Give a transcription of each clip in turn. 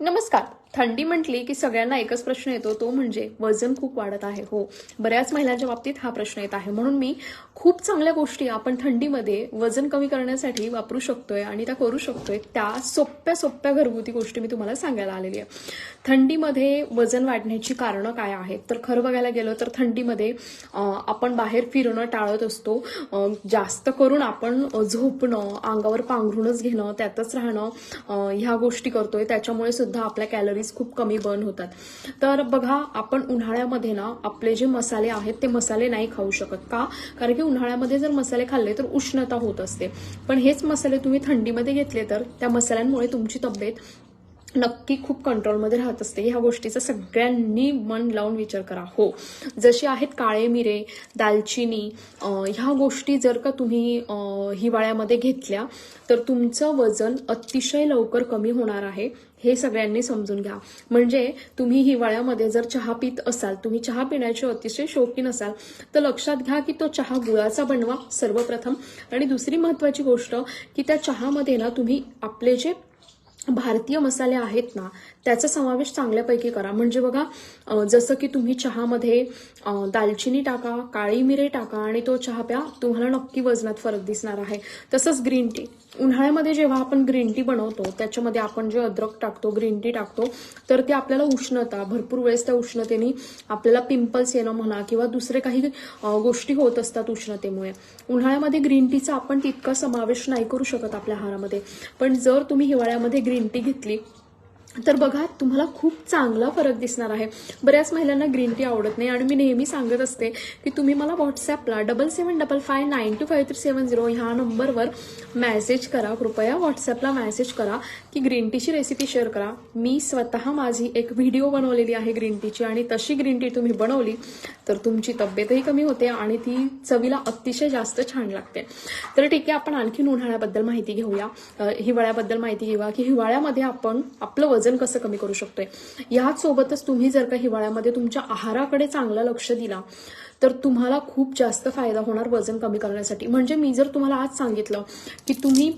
नमस्कार. थंडी म्हटली की सगळ्यांना एकच प्रश्न येतो तो म्हणजे वजन खूप वाढत आहे. हो बऱ्याच महिलांच्या बाबतीत हा प्रश्न येत आहे. म्हणून मी खूप चांगल्या गोष्टी आपण थंडीमध्ये वजन कमी करण्यासाठी वापरू शकतोय आणि त्या करू शकतोय. त्या सोप्या सोप्या घरगुती गोष्टी मी तुम्हाला सांगायला आलेली आहे. थंडीमध्ये वजन वाढण्याची कारणं काय आहेत? तर खरं बघायला गेलं तर थंडीमध्ये आपण बाहेर फिरणं टाळत असतो. जास्त करून आपण झोपणं अंगावर पांघरूनच घेणं त्यातच राहणं ह्या गोष्टी करतोय. त्याच्यामुळे सुद्धा आपल्या कॅलरी कॅलरीज खूप कमी बर्न होतात. तर बघा आपण उन्हाळ्यामध्ये ना आपले जे मसाले आहेत ते मसाले नाही खाऊ शकत. का? कारण की उन्हाळ्यामध्ये जर मसाले खाल्ले तर उष्णता होत असते. पण हेच मसाले तुम्ही थंडीमध्ये घेतले तर त्या मसाल्यांमुळे तुमची तब्येत नक्की खूप कंट्रोलमध्ये राहत असते. ह्या गोष्टीचा सगळ्यांनी मन लावून विचार करा. हो. जसे आहेत काळे मिरे दालचिनी ह्या गोष्टी जर का तुम्ही हिवाळ्यामध्ये घेतल्या तर तुमचं वजन अतिशय लवकर कमी होणार आहे. हे सगळ्यांनी समजून घ्या. म्हणजे तुम्ही हिवाळ्यामध्ये जर चहा पित असाल तुम्ही चहा पिण्याचे अतिशय शौकीन असाल तर लक्षात घ्या की तो चहा गुळाचा बनवा सर्वप्रथम. आणि दुसरी महत्वाची गोष्ट की त्या चहामध्ये ना तुम्ही आपले जे भारतीय मसाले आहेत ना त्याचा समावेश चांगल्यापैकी करा. म्हणजे बघा जसं की तुम्ही चहामध्ये दालचिनी टाका काळी मिरे टाका आणि तो चहा प्या तुम्हाला नक्की वजनात फरक दिसणार आहे. तसंच ग्रीन टी. उन्हाळ्यामध्ये जेव्हा आपण ग्रीन टी बनवतो त्याच्यामध्ये आपण जे अद्रक टाकतो ग्रीन टी टाकतो तर ते आपल्याला उष्णता भरपूर वेळेस त्या उष्णतेने आपल्याला पिंपल्स येणं म्हणा किंवा दुसरे काही गोष्टी होत असतात उष्णतेमुळे. उन्हाळ्यामध्ये ग्रीन टीचा आपण तितका समावेश नाही करू शकत आपल्या आहारामध्ये. पण जर तुम्ही हिवाळ्यामध्ये ग्रीन टी घेतली. तर बघा तुम्हाला खूप चांगला फरक दिसणार आहे. बऱ्याच महिलांना ग्रीन टी आवडत नाही आणि मी नेहमी सांगत असते की तुम्ही मला व्हॉट्सॲपला double seven double five nine two five three seven zero ह्या नंबरवर मॅसेज करा. कृपया व्हॉट्सॲपला मॅसेज करा की ग्रीन टीची रेसिपी शेअर करा. मी स्वतः माझी एक व्हिडिओ बनवलेली आहे ग्रीन टीची आणि तशी ग्रीन टी तुम्ही बनवली तर तुमची तब्येतही कमी होते आणि ती चवीला अतिशय जास्त छान लागते. तर ठीक आहे आपण आणखीन उन्हाळ्याबद्दल माहिती घेऊया. हिवाळ्याबद्दल माहिती घेऊया की हिवाळ्यामध्ये आपण आपलं वजन कसं कमी करू शकतोय? याच सोबतच तुम्ही जर का हिवाळ्यामध्ये तुमच्या आहाराकडे चांगलं लक्ष दिला तर तुम्हाला खूप जास्त फायदा होणार वजन कमी करण्यासाठी. म्हणजे मी जर तुम्हाला आज सांगितलं की तुम्ही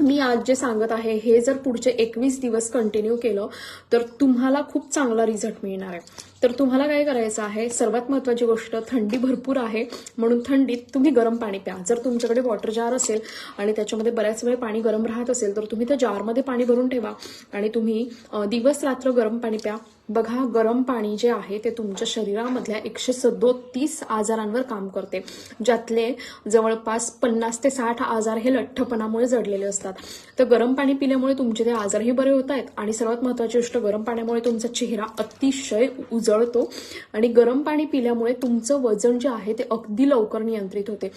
मी आज जे सांगत आहे हे जर पुढचे एकवीस दिवस कंटिन्यू केलं तर तुम्हाला खूप चांगला रिझल्ट मिळणार आहे. तर तुम्हाला काय करायचं आहे? सर्वात महत्वाची गोष्ट थंडी भरपूर आहे म्हणून थंडीत तुम्ही गरम पाणी प्या. जर तुमच्याकडे वॉटर जार असेल आणि त्याच्यामध्ये बऱ्याच वेळ पाणी गरम राहत असेल तर तुम्ही त्या जारमध्ये पाणी भरून ठेवा आणि तुम्ही दिवस रात्र गरम पाणी प्या. बघा गरम पाणी जे आहे ते तुमच्या शरीरामधल्या एकशे सदोतीस आजारांवर काम करते. ज्यातले जवळपास पन्नास ते साठ आजार हे लठ्ठपणामुळे जडलेले असतात. तर गरम पाणी पिल्यामुळे तुमचे ते आजारही बरे होत आहेत आणि सर्वात महत्वाची गोष्ट गरम पाण्यामुळे तुमचा चेहरा अतिशय उज जळतो आणि गरम पाणी पिल्यामुळे तुमचं वजन जे आहे ते अगदी लवकर नियंत्रित होते.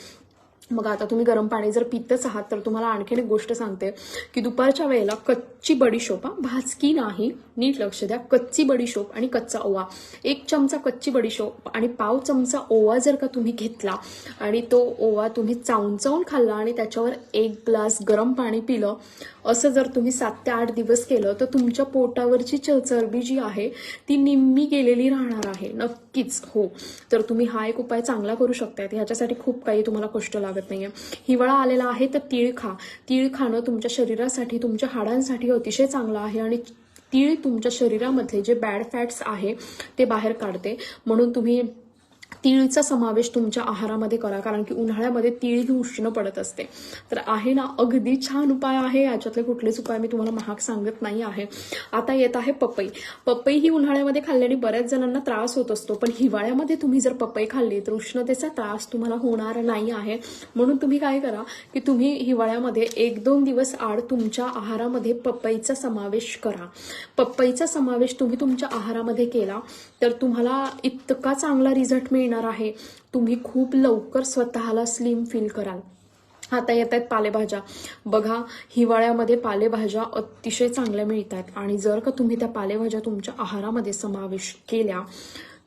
मग आता तुम्ही गरम पाणी जर पितच आहात तर तुम्हाला आणखीन एक गोष्ट सांगते की दुपारच्या वेळेला कच्ची बडीशोप हा, भाजकी नाही नीट लक्ष द्या. कच्ची बडीशोप आणि कच्चा ओवा. एक चमचा कच्ची बडीशोप आणि पाव चमचा ओवा जर का तुम्ही घेतला आणि तो ओवा तुम्ही चावून चावून खाल्ला आणि त्याच्यावर एक ग्लास गरम पाणी पिलं असं जर तुम्ही सात ते आठ दिवस केलं तर तुमच्या पोटावरची च- चरबी जी आहे ती निम्मी गेलेली राहणार आहे. नक्की नक्कीच हो. तर तुम्ही हा एक उपाय चांगला करू शकताय. ह्याच्यासाठी खूप काही तुम्हाला कष्ट लागत नाहीये. हिवाळा आलेला आहे तर तीळ खा. तीळ खाणं तुमच्या शरीरासाठी तुमच्या हाडांसाठी अतिशय चांगलं आहे आणि तीळ तुमच्या शरीरामधले जे बॅड फॅट्स आहे ते बाहेर काढते. म्हणून तुम्ही तिळचा समावेश तुमच्या आहारामध्ये करा कारण की उन्हाळ्यामध्ये तिळ ही उष्ण पडत असते. तर आहे ना अगदी छान उपाय आहे याच्यातले कुठलेच उपाय मी तुम्हाला महाग सांगत नाही आहे. आता येत आहे पपई. पपई ही उन्हाळ्यामध्ये खाल्ल्याने बऱ्याच जणांना त्रास होत असतो पण हिवाळ्यामध्ये तुम्ही जर पपई खाल्ली तर उष्णतेचा त्रास तुम्हाला होणार नाही आहे. म्हणून तुम्ही काय करा की तुम्ही हिवाळ्यामध्ये एक दोन दिवस आड तुमच्या आहारामध्ये पपईचा समावेश करा. पपईचा समावेश तुम्ही तुमच्या आहारामध्ये केला तर तुम्हाला इतका चांगला रिझल्ट मिळणार आहे. तुम्ही खूप लवकर स्वतःला स्लिम फील कराल. आता येत आहेत पालेभाज्या. बघा हिवाळ्यामध्ये पालेभाज्या अतिशय चांगल्या मिळतात. आणि जर का तुम्ही त्या पालेभाज्या तुमच्या आहारामध्ये समावेश केल्या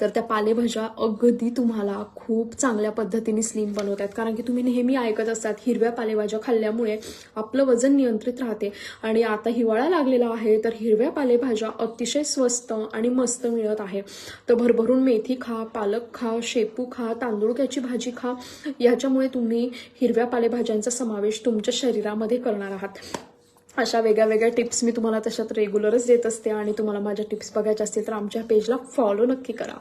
तर त्या पालेभाज्या अगदी तुम्हाला खूप चांगल्या पद्धतीने स्लिम बनवतात. कारण की तुम्ही नेहमी ऐकत असतात हिरव्या पालेभाज्या खाल्ल्यामुळे आपलं वजन नियंत्रित राहते. आणि आता हिवाळा लागलेला आहे तर हिरव्या पालेभाज्या अतिशय स्वस्त आणि मस्त मिळत आहे. तर भरभरून मेथी खा पालक खा शेपू खा तांदूळक्याची भाजी खा याच्यामुळे तुम्ही हिरव्या पालेभाज्यांचा समावेश तुमच्या शरीरामध्ये करणार आहात. अशा वेगळ्या वेगळ्या टिप्स मी तुम्हाला तशात रेग्युलरच देत असते आणि तुम्हाला माझ्या टिप्स बघायच्या असतील तर आमच्या पेजला फॉलो नक्की करा.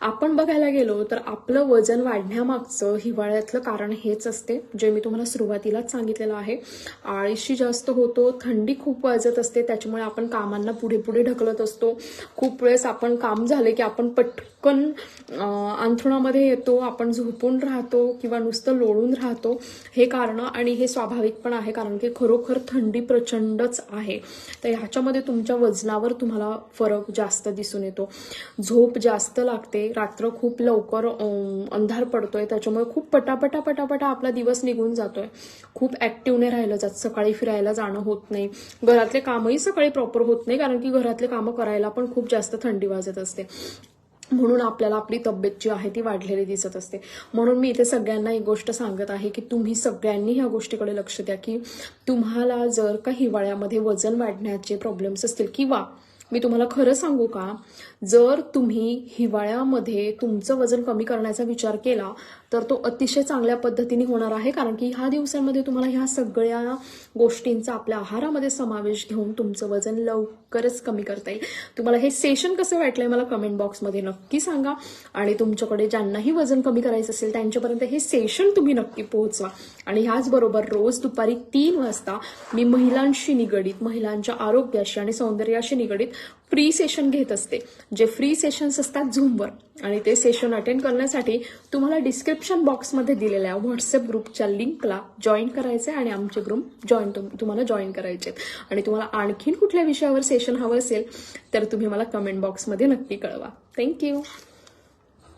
आपण बघायला गेलो तर आपलं वजन वाढण्यामागचं हिवाळ्यातलं कारण हेच असते जे मी तुम्हाला सुरुवातीलाच सांगितलेलं आहे. आळशी जास्त होतो थंडी खूप वाजत असते त्याच्यामुळे आपण कामांना पुढे पुढे ढकलत असतो. खूप वेळेस आपण काम झाले की आपण पटकन अंथरुणामध्ये येतो आपण झोपून राहतो किंवा नुसतं लोळून राहतो. हे कारण आणि हे स्वाभाविक पण आहे कारण की खरोखर थंडी प्रचंडच आहे. तर ह्याच्यामध्ये तुमच्या वजनावर तुम्हाला फरक जास्त दिसून येतो. झोप जास्त लागते रात्र खूप लवकर अंधार पडतोय त्याच्यामुळे खूप पटापटा पटापटा आपला दिवस निघून जातोय. खूप ऍक्टिव्हने राहिलं जात सकाळी फिरायला जाणं होत नाही. घरातले कामही सकाळी प्रॉपर होत नाही कारण की घरातले कामं करायला पण खूप जास्त थंडी वाजत असते. म्हणून आपल्याला आपली तब्येत जी आहे ती वाढलेली दिसत असते. म्हणून मी इथे सगळ्यांना एक गोष्ट सांगत आहे की तुम्ही सगळ्यांनी ह्या गोष्टीकडे लक्ष द्या की तुम्हाला जर का हिवाळ्यामध्ये वजन वाढण्याचे प्रॉब्लेम्स असतील किंवा मी तुम्हाला खरं सांगू का? जर तुम्ही हिवाळ्यामध्ये तुमचं वजन कमी करण्याचा विचार केला तर तो अतिशय चांगल्या पद्धतीने होणार आहे कारण की ह्या दिवसांमध्ये तुम्हाला ह्या सगळ्या गोष्टींचा आपल्या आहारामध्ये समावेश घेऊन तुमचं वजन लवकरच कमी करता येईल. तुम्हाला हे सेशन कसं वाटलंय मला कमेंट बॉक्समध्ये नक्की सांगा. आणि तुमच्याकडे ज्यांनाही वजन कमी करायचं असेल त्यांच्यापर्यंत हे सेशन तुम्ही नक्की पोहोचवा. आणि ह्याचबरोबर रोज दुपारी तीन वाजता मी महिलांशी निगडीत महिलांच्या आरोग्याशी आणि सौंदर्याशी निगडीत फ्री सेशन घेत असते. जे फ्री सेशन्स असतात झूमवर. आणि ते सेशन अटेंड करण्यासाठी तुम्हाला डिस्क्रिप्शन बॉक्समध्ये दिलेल्या व्हॉट्सअप ग्रुपच्या लिंकला जॉईन करायचं आहे आणि आमचे ग्रुप जॉईन तुम्हाला जॉईन करायचे आहेत आणि तुम्हाला आणखीन कुठल्या विषयावर सेशन हवं असेल तर तुम्ही मला कमेंट बॉक्समध्ये नक्की कळवा. थँक्यू